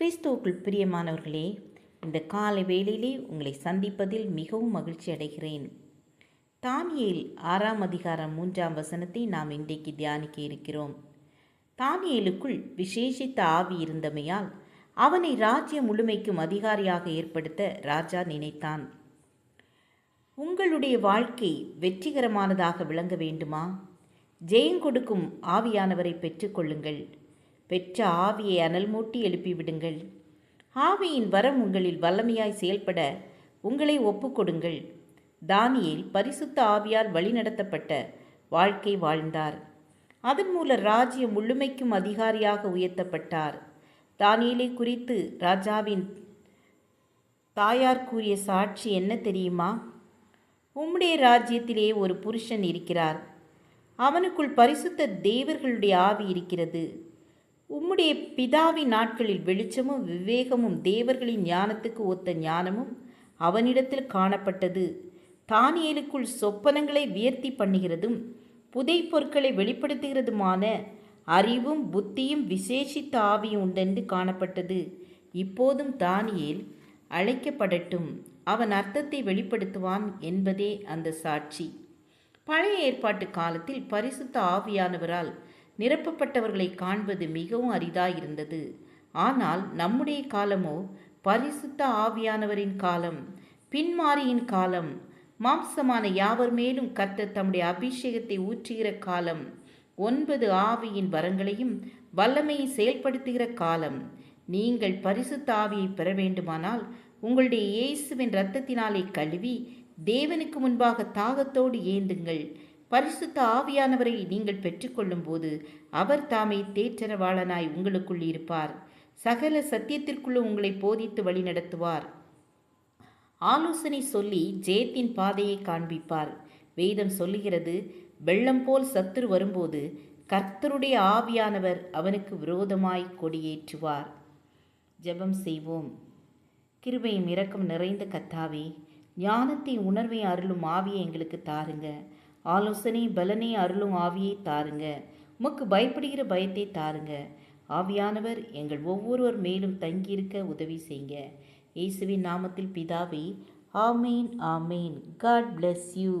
கிறிஸ்துவுக்குள் பிரியமானவர்களே இந்த காலை வேளையிலே உங்களை சந்திப்பதில் மிகவும் மகிழ்ச்சி அடைகிறேன். தானியேல் ஆறாம் அதிகாரம் மூன்றாம் வசனத்தை நாம் இன்றைக்கு தியானிக்க இருக்கிறோம். தானியேலுக்குள் விசேஷித்த ஆவி இருந்தமையால் அவனை ராஜ்யம் முழுமைக்கும் அதிகாரியாக ஏற்படுத்த ராஜா நினைத்தான். உங்களுடைய வாழ்க்கை வெற்றிகரமானதாக விளங்க வேண்டுமா? ஜெயம் கொடுக்கும் ஆவியானவரை பெற்றுக்கொள்ளுங்கள் பெற்ற ஆவியை அனல் மூட்டி எழுப்பிவிடுங்கள் ஆவியின் வரம் உங்களில் வல்லமையாய் செயல்பட உங்களை ஒப்புக்கொடுங்கள் தானியில் பரிசுத்த ஆவியால் வழிநடத்தப்பட்ட வாழ்க்கை வாழ்ந்தார். அதன் மூல ராஜ்யம் முழுமைக்கும் அதிகாரியாக உயர்த்தப்பட்டார். தானியலை குறித்து ராஜாவின் தாயார் கூறிய சாட்சி என்ன தெரியுமா? உம்முடைய ராஜ்யத்திலே ஒரு புருஷன் இருக்கிறார். அவனுக்குள் பரிசுத்த தேவர்களுடைய ஆவி இருக்கிறது. உம்முடைய பிதாவின் நாட்களில் வெளிச்சமும் விவேகமும் தேவர்களின் ஞானத்துக்கு ஒத்த ஞானமும் அவனிடத்தில் காணப்பட்டது. தானியலுக்குள் சொப்பனங்களை வியர்த்தி பண்ணுகிறதும் புதை பொருட்களை வெளிப்படுத்துகிறதுமான அறிவும் புத்தியும் விசேஷித்த ஆவியும் உண்டென்று காணப்பட்டது. இப்போதும் தானியேல் அழைக்கப்படட்டும் அவன் அர்த்தத்தை வெளிப்படுத்துவான் என்பதே அந்த சாட்சி. பழைய ஏற்பாட்டு காலத்தில் பரிசுத்த ஆவியானவரால் நிரப்பப்பட்டவர்களை காண்பது மிகவும் அரிதாயிருந்தது ஆனால் நம்முடைய காலமோ பரிசுத்த ஆவியானவரின் காலம் பின்மாரியின் காலம் மாம்சமான யாவர் மேலும் கர்த்தர் தம்முடைய அபிஷேகத்தை ஊற்றுகிற காலம் ஒன்பது ஆவியின் வரங்களையும் வல்லமையை செயல்படுத்துகிற காலம் நீங்கள் பரிசுத்த ஆவியை பெற வேண்டுமானால் உங்களுடைய இயேசுவின் இரத்தத்தினாலே கழுவி தேவனுக்கு முன்பாக தாகத்தோடு ஏந்துங்கள். பரிசுத்த ஆவியானவரை நீங்கள் பெற்றுக்கொள்ளும் போது அவர் தாமே தேற்றரவாளனாய் உங்களுக்குள் இருப்பார். சகல சத்தியத்திற்குள்ளும் உங்களை போதித்து வழிநடத்துவார் ஆலோசனை சொல்லி ஜெயத்தின் பாதையை காண்பிப்பார். வேதம் சொல்லுகிறது வெள்ளம் போல் சத்துரு வரும்போது கர்த்தருடைய ஆவியானவர் அவனுக்கு விரோதமாய் கொடியேற்றுவார். ஜெபம் செய்வோம். கிருபையும் இரக்கம் நிறைந்த கத்தாவே ஞானத்தை உணர்வை அருளும் ஆவியை எங்களுக்கு தாருங்க. ஆலோசனை பலனை அருளும் ஆவியை தாருங்க. உமக்கு பயப்படுகிற பயத்தை தாருங்க. ஆவியானவர் எங்கள் ஒவ்வொருவர் மேலும் தங்கியிருக்க உதவி செய்யுங்க இயேசுவின் நாமத்தில் பிதாவே amen amen. God bless you.